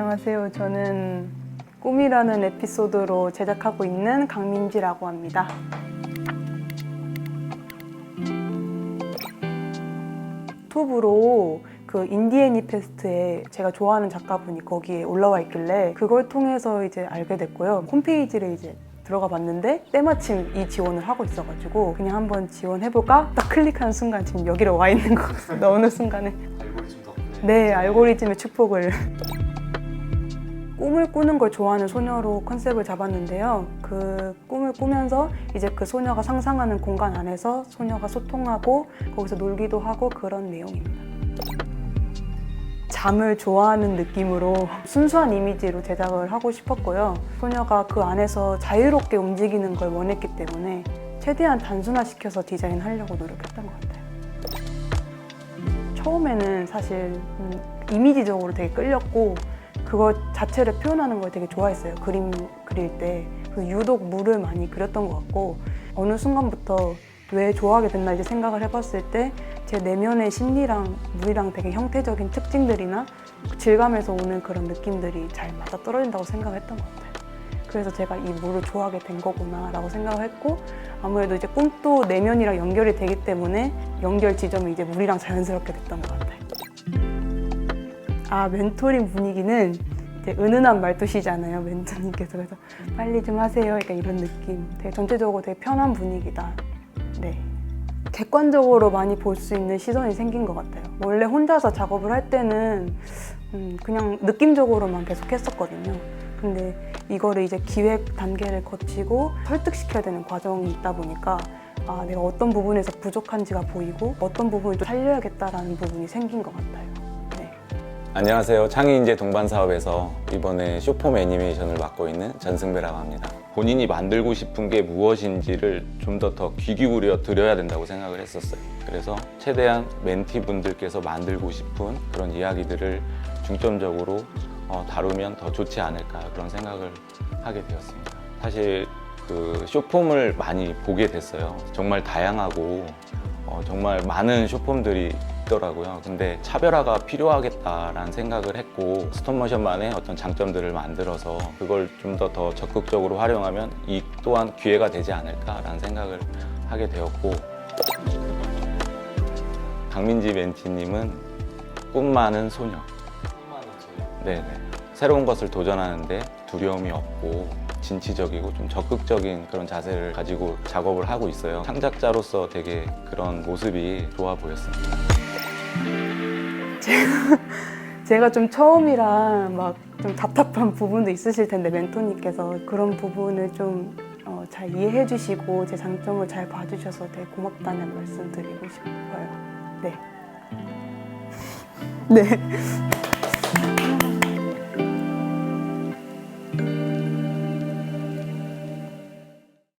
안녕하세요. 저는 꿈이라는 에피소드로 제작하고 있는 강민지라고 합니다. 유튜브로 그 인디애니 페스트에 제가 좋아하는 작가분이 거기에 올라와 있길래 그걸 통해서 이제 알게 됐고요. 홈페이지를 이제 들어가 봤는데 때마침 이 지원을 하고 있어가지고 그냥 한번 지원해볼까? 딱 클릭하는 순간 지금 여기로 와 있는 것 같습니다. 어느 순간에. 알고리즘 덕분에 네, 알고리즘의 축복을. 꿈을 꾸는 걸 좋아하는 소녀로 컨셉을 잡았는데요. 그 꿈을 꾸면서 이제 그 소녀가 상상하는 공간 안에서 소녀가 소통하고 거기서 놀기도 하고 그런 내용입니다. 잠을 좋아하는 느낌으로 순수한 이미지로 제작을 하고 싶었고요. 소녀가 그 안에서 자유롭게 움직이는 걸 원했기 때문에 최대한 단순화시켜서 디자인하려고 노력했던 것 같아요. 처음에는 사실 음, 이미지적으로 되게 끌렸고 그거 자체를 표현하는 걸 되게 좋아했어요. 그림 그릴 때. 그 유독 물을 많이 그렸던 것 같고 어느 순간부터 왜 좋아하게 됐나 이제 생각을 해봤을 때 제 내면의 심리랑 물이랑 되게 형태적인 특징들이나 그 질감에서 오는 그런 느낌들이 잘 맞아 떨어진다고 생각했던 것 같아요. 그래서 제가 이 물을 좋아하게 된 거구나라고 생각을 했고 아무래도 이제 꿈도 내면이랑 연결이 되기 때문에 연결 지점이 이제 물이랑 자연스럽게 됐던 것 같아요. 아 멘토링 분위기는 은은한 말투시잖아요 멘토님께서. 그래서 빨리 좀 하세요. 약간 이런 느낌. 되게 전체적으로 되게 편한 분위기다. 네. 객관적으로 많이 볼 수 있는 시선이 생긴 것 같아요. 원래 혼자서 작업을 할 때는 음, 그냥 느낌적으로만 계속 했었거든요. 근데 이거를 이제 기획 단계를 거치고 설득시켜야 되는 과정이 있다 보니까 아 내가 어떤 부분에서 부족한지가 보이고 어떤 부분을 좀 살려야겠다라는 부분이 생긴 것 같아요. 네. 안녕하세요. 창의인재 동반 사업에서 이번에 쇼폼 애니메이션을 맡고 있는 전승배라고 합니다. 본인이 만들고 싶은 게 무엇인지를 좀 더 더 귀 기울여 드려야 된다고 생각을 했었어요. 그래서 최대한 멘티분들께서 만들고 싶은 그런 이야기들을 중점적으로 어, 다루면 더 좋지 않을까 그런 생각을 하게 되었습니다. 사실 그 쇼폼을 많이 보게 됐어요. 정말 다양하고 어, 정말 많은 쇼폼들이 있더라고요. 근데 차별화가 필요하겠다라는 생각을 했고 스톱모션만의 어떤 장점들을 만들어서 그걸 좀 더 더 적극적으로 활용하면 이 또한 기회가 되지 않을까라는 생각을 하게 되었고 강민지 멘티님은 꿈 많은 소녀. 네네. 새로운 것을 도전하는데 두려움이 없고 진취적이고 좀 적극적인 그런 자세를 가지고 작업을 하고 있어요. 창작자로서 되게 그런 모습이 좋아 보였습니다. 제가 좀 처음이라 막 좀 답답한 부분도 있으실 텐데 멘토님께서 그런 부분을 좀 어, 잘 이해해 주시고 제 장점을 잘 봐주셔서 되게 고맙다는 말씀 드리고 싶어요. 네. 네.